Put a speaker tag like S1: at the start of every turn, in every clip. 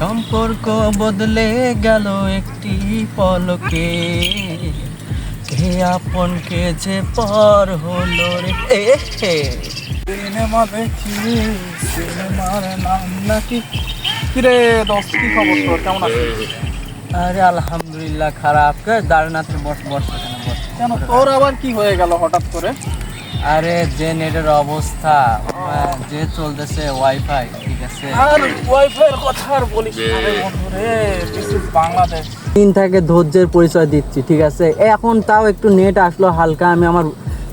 S1: সম্পর্ক বদলে গেল একটি পলকে। কে আপন কে যে পর হলো রে।
S2: সিনেমা দেখি সিনেমার নাম নাকি? কিরে দোস্ত কি খবর তোর? কেমন আছিস?
S1: আরে আলহামদুলিল্লাহ খারাপ। কে দাঁড়ানাতে বস বস এখানে বস।
S2: কেন তোর আবার কি হয়ে গেল হঠাৎ করে?
S1: আরে যে নেটের অবস্থা যে চলতেছে ওয়াইফাই ঠিক আছে?
S2: আর ওয়াইফাই কথা আর বলিস না রে বন্ধু রে দিস ইজ বাংলাদেশ
S1: দিন থেকে ধৈর্যের পরিচয় দিচ্ছি ঠিক আছে? এখন তাও একটু নেট আসলো হালকা আমি আমার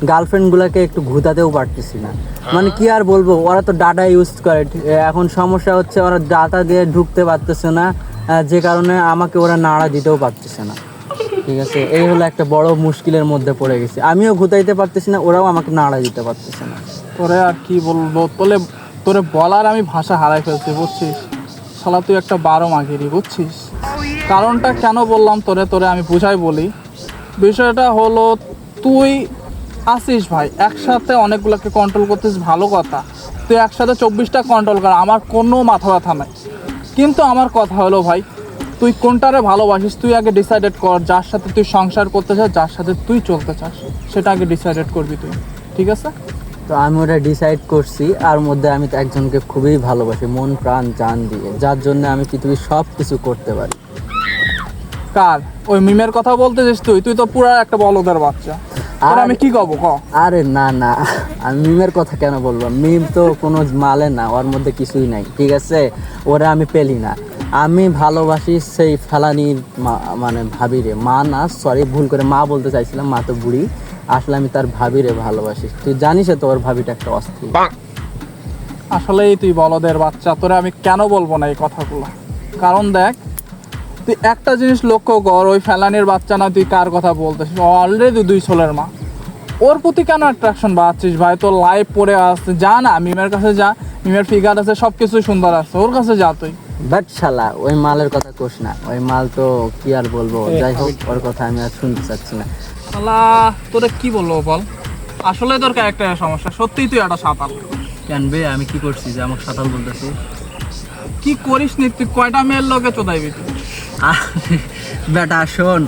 S1: গার্লফ্রেন্ড গুলাকে একটু ঘুতাতেও পারতেছি না। মানে কি আর বলব ওরা তো ডাটা ইউজ করে ঠিক- এখন সমস্যা হচ্ছে ওরা ডাটা দিয়ে ঢুকতে পারতেছে না যে কারণে আমাকে ওরা নাড়া দিতেও পারতেছে না। ঠিক আছে? এই হলো একটা বড় মুশকিলের মধ্যে পড়ে গেছি। আমিও ঘুতাইতে পারতেছি না, ওরাও আমাকে নাড়া দিতে পারতেছে না।
S2: তোরে আর কি বলব? তোলে, তোরে বলার আমি ভাষা হারাই ফেলছি, বুঝছিস? শালা, তুই একটা বারো মাগিরি, বুঝছিস? কারণটা কেন বললাম তোরে? তোরে আমি বুঝাই বলি। বিষয়টা হলো, তুই আসিস ভাই, একসাথে অনেকগুলোকে কন্ট্রোল করতিস ভালো কথা। তুই একসাথে চব্বিশটা কন্ট্রোল কর, আমার কোনো মাথা ব্যথা নাই। কিন্তু আমার কথা হলো ভাই তুই কোনটারে ভালোবাসিস? তুই আগে ডিসাইডেড কর যার সাথে তুই সংসার করতে চাস যার সাথে তুই চলতে চাস। সেটা আগে ডিসাইডেড করবি তুই। ঠিক আছে?
S1: তো আমি ওটা ডিসাইড করছি আর মধ্যে আমি তো একজনকে খুবই ভালোবাসি মন প্রাণ জান দিয়ে। যার জন্য আমি পৃথিবীর সব কিছু করতে পারি।
S2: কার? ওই মিমের কথা বলতেছিস তুই? তুই তো পুরো একটা বলদের বাচ্চা। আর
S1: আর-
S2: আমি কি কব ক?
S1: আরে না না। আমি মিমের কথা কেন বলব? মিম তো কোনো মালে না ওর মধ্যে কিছুই নাই। ঠিক আছে? ওরা আমি পেলি না। আমি ভালোবাসি সেই ফেলানির মা- মানে ভাবিরে। মা না সরি ভুল করে মা বলতে চাইছিলাম মা তো বুড়ি। আসলে আমি তার ভাবিরে ভালোবাসি। তুই জানিস তো ওর ভাবিটা একটা অস্থির।
S2: আসলেই তুই বলদের বাচ্চা তোরে আমি কেন বলব না এই কথাগুলো? কারণ দেখ তুই একটা জিনিস লক্ষ্য কর ওই ফেলানির বাচ্চা না তুই কার কথা বলতেছিস? অলরেডি দুই ছোলের মা। ওর প্রতি কেন অ্যাট্রাকশন বাড়ছিস ভাই? তোর লাইফ পড়ে আসছে যা না মিমের কাছে যা মিমের ফিগার আছে সব কিছুই সুন্দর আছে ওর কাছে যা তুই।
S1: বাট শালা ওই মালের কথা কোস না। ওই মাল তো কি আর বলব? যাই হোক ওর কথা আমি আর শুনতে চাচ্ছি না।
S2: আল্লাহ তোরে কি বলব বল? আসলে তোর ক্যারেক্টারের সমস্যা। সত্যিই তুই একটা সাঁতার
S1: কেন বে? আমি কি করছি যে আমাকে সাঁতাল বলতেছি?
S2: কি করিস নি? তুই কয়টা মেয়ের লোকে চোদাইবি? তুই
S1: বেটা শোন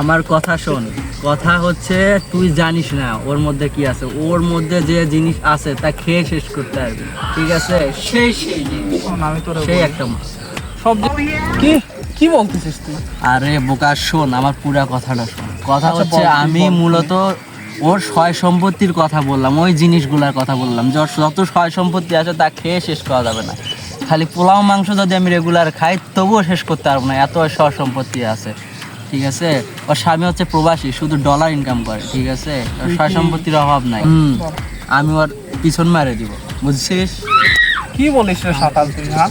S1: আমার কথা শোন। কথা হচ্ছে তুই জানিস না ওর মধ্যে কি আছে। ওর মধ্যে যে জিনিস আছে তা খেয়ে শেষ করতে পারবি। ঠিক আছে? সেই সেই।
S2: আমি তোরে
S1: সেই একটা।
S2: সব কি? কি বলতেছিস তুই?
S1: আরে বোকা শোন আমার পুরা কথাটা শোন। কথা
S2: আচ্ছা,
S1: হচ্ছে আমি মূলত ওর সয় সম্পত্তির কথা বললাম ওই জিনিসগুলোর কথা বললাম। যে যত সয় সম্পত্তি আছে তা খেয়ে শেষ করা যাবে না। খালি পোলাও মাংস যদি আমি রেগুলার খাই তবুও শেষ করতে পারব না এত সয় সম্পত্তি আছে। ঠিক আছে? ওর স্বামী হচ্ছে প্রবাসী শুধু ডলার ইনকাম করে ঠিক আছে? ওর সয় সম্পত্তির অভাব নাই। আমি ওর পিছন মারে দিব বুঝছিস?
S2: কি বলিস রে তুই হ্যাঁ?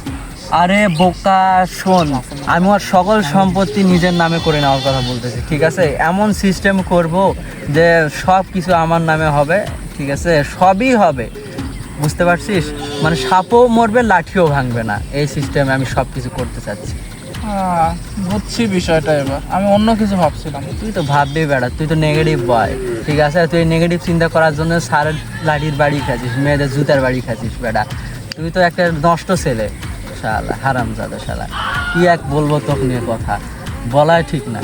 S1: আরে বোকা শোন আমি ওর সকল সম্পত্তি নিজের নামে করে নেওয়ার কথা বলতেছি ঠিক আছে? এমন সিস্টেম করব যে সব কিছু আমার নামে হবে ঠিক আছে? সবই হবে বুঝতে পারছিস? মানে সাপও মরবে লাঠিও ভাঙবে না। এই সিস্টেমে আমি সব কিছু করতে চাচ্ছি।
S2: বুঝছি বিষয়টা এবার। আমি অন্য কিছু ভাবছিলাম।
S1: তুই তো ভাববি বেড়া, তুই তো নেগেটিভ বয় ঠিক আছে? তুই নেগেটিভ চিন্তা করার জন্য সারের লাঠির বাড়ি খাচ্ছিস মেয়েদের জুতার বাড়ি খাচ্ছিস বেড়া। তুই তো একটা নষ্ট ছেলে, শালা হারাম জাদা শালা। কি এক বলব তোকে নিয়ে কথা? বলাই ঠিক না।